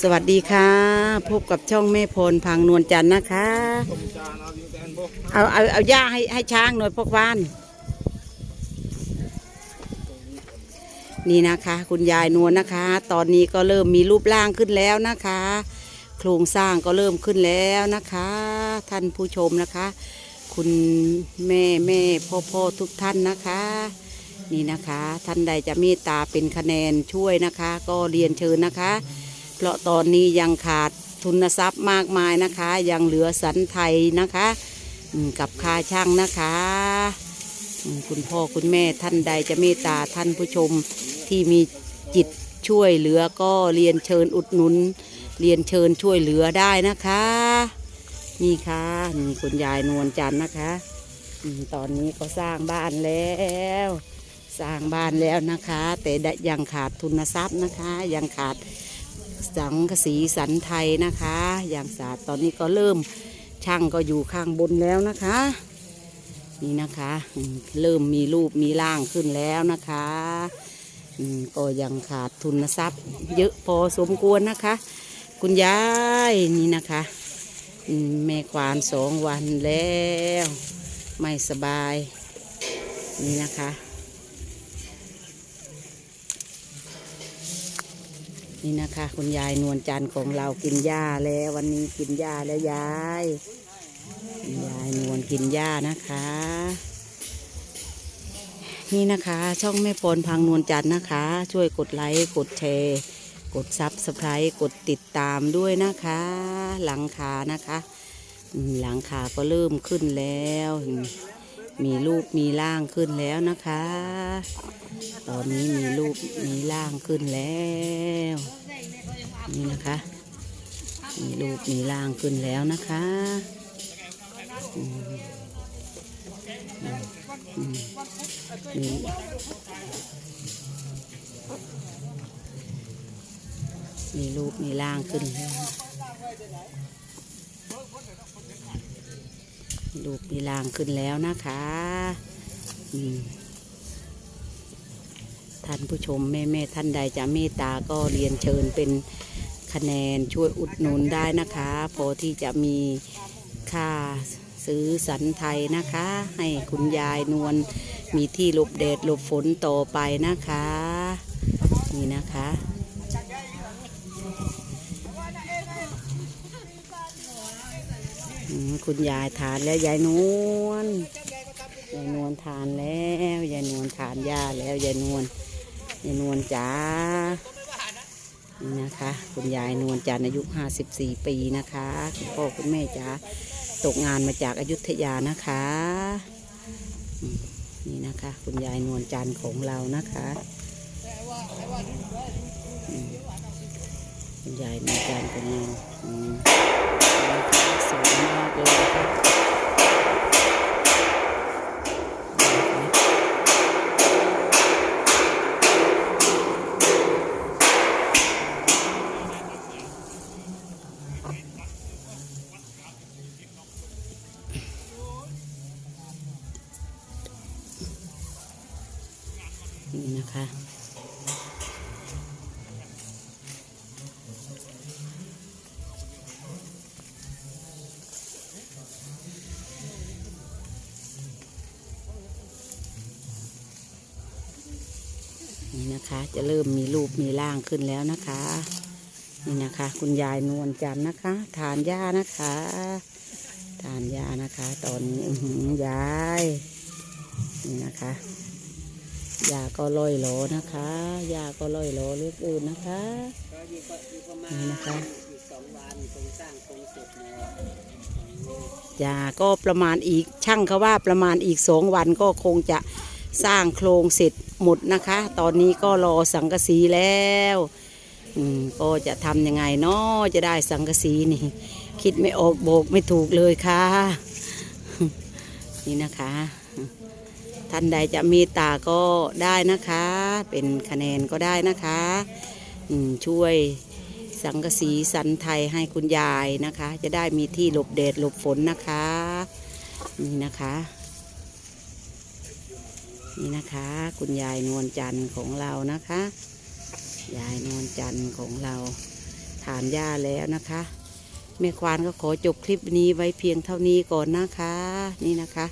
สวัสดีค่ะ พบกับช่องแม่พลพังนวลจันทร์นะคะ เอาเอาเอาหญ้าให้ให้ช้างหน่อยพวกบ้าน นี่นะคะ คุณยายนวลนะคะ ตอนนี้ก็เริ่มมีรูปร่างขึ้นแล้วนะคะ โครงสร้างก็เริ่มขึ้นแล้วนะคะ ท่านผู้ชมนะคะ คุณแม่แม่พ่อพ่อทุกท่านนะคะ นี่นะคะ ท่านใดจะเมตตาเป็นคะแนนช่วยนะคะ ก็เรียนเชิญนะคะ เพราะตอนนี้ยังขาดทุนทรัพย์มากมายนะคะ ยังเหลือสันไทยนะคะกับค่าช่างนะคะคุณพ่อคุณแม่ท่านใดจะเมตตาท่านผู้ชมที่มีจิตช่วยเหลือก็เรียนเชิญอุดหนุน เรียนเชิญช่วยเหลือได้นะคะ นี่ค่ะนี่คุณยายนวลจันทร์นะคะ ตอนนี้ก็สร้างบ้านแล้ว สร้างบ้านแล้วนะคะ แต่ยังขาดทุนทรัพย์นะคะ ยังขาดสังกสีสันไทยนะคะ อย่างศาสตร์ตอนนี้ก็เริ่มช่างก็อยู่ข้างบนแล้วนะคะ นี่นะคะ เริ่มมีรูปมีร่างขึ้นแล้วนะคะก็ยังขาดทุนทรัพย์ เยอะพอสมควรนะคะ คุณยายนี่นะคะแม่ควานสองวันแล้ว ไม่สบาย นี่นะคะ นี่นะคะ คุณยายนวลจันทร์ของเรากินหญ้าแล้ววันนี้กินหญ้าแล้วยายยายนวลกินหญ้านะคะ นี่นะคะ ช่องแม่ปนพังนวลจันทร์นะคะ ช่วยกดไลค์กดแชร์ กดซับสไครต์กดติดตามด้วยนะคะ หลังคานะคะ หลังคาก็เริ่มขึ้นแล้ว มีรูปมีร่างขึ้นแล้วนะคะ ตอนนี้มีรูปมีร่างขึ้นแล้ว นี่นะคะ มีรูปมีร่างขึ้นแล้วนะคะมีมีรูปมีร่างขึ้นแล้ว มีรูปมีร่างขึ้นแล้วนะคะท่านผู้ชมแม่แม่ท่านใดจะเมตตาก็เรียนเชิญเป็นคะแนนช่วยอุดหนุนได้นะคะ พอที่จะมีค่าซื้อสันไทยนะคะ ให้คุณยายนวลมีที่หลบแดดหลบฝนต่อไปนะคะ นี่นะคะอืม คุณยายทานแล้วยายนวลยายนวลทานแล้วยายนวลทานหญ้าแล้วยายนวลยายนวลจ๋านี่นะคะ คุณยายนวลจันอายุ 54 ปีนะคะคุณพ่อคุณแม่จ๋าตกงานมาจากอายุทยานะคะ นี่นะคะ คุณยายนวลจันของเรานะคะคุณยายนวลจันของเรา วยมากเลยนะคะนี่นะคะ นี่นะคะ จะเริ่มมีรูปมีร่างขึ้นแล้วนะคะ นี่นะคะ คุณยายนวลจันทร์นะคะ ทานหญ้านะคะ ทานหญ้านะคะ ตอนนี้ยาย นี่นะคะยาก็ลอยโลนะคะยาก็ลอยโลเลือกอื่นนะคะนี่นะคะยาก็ประมาณอีกช่างเขาว่าประมาณอีกสองวันก็คงจะ สร้างโครงเสร็จหมดนะคะ ตอนนี้ก็รอสังกะสีแล้วอืมก็จะทำยังไงเนาะจะได้สังกะสีนี่ คิดไม่ออกโบกไม่ถูกเลยค่ะ นี่นะคะ ท่านใดจะมีตาก็ได้นะคะ เป็นคะแนนก็ได้นะคะอืมช่วยสังกะสีสันไทยให้คุณยายนะคะ จะได้มีที่หลบแดดหลบฝนนะคะ นี่นะคะ นี่นะคะ คุณยายนวลจันทร์ของเรานะคะ ยายนวลจันทร์ของเราทานหญ้าแล้วนะคะแม่ควานก็ขอจบคลิปนี้ไว้เพียงเท่านี้ก่อนนะคะ นี่นะคะ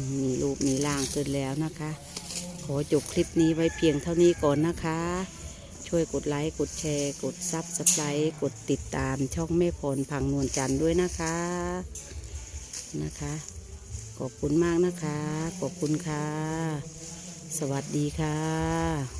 มมีรูปมีร่างขึ้นแล้วนะคะ ขอจบคลิปนี้ไว้เพียงเท่านี้ก่อนนะคะ ช่วยกดไลค์กดแชร์ กดซับสไครต์กดติดตามช่องแม่พรพังนวลจันทร์ด้วยนะคะนะคะ ขอบคุณมากนะคะ ขอบคุณค่ะ สวัสดีค่ะ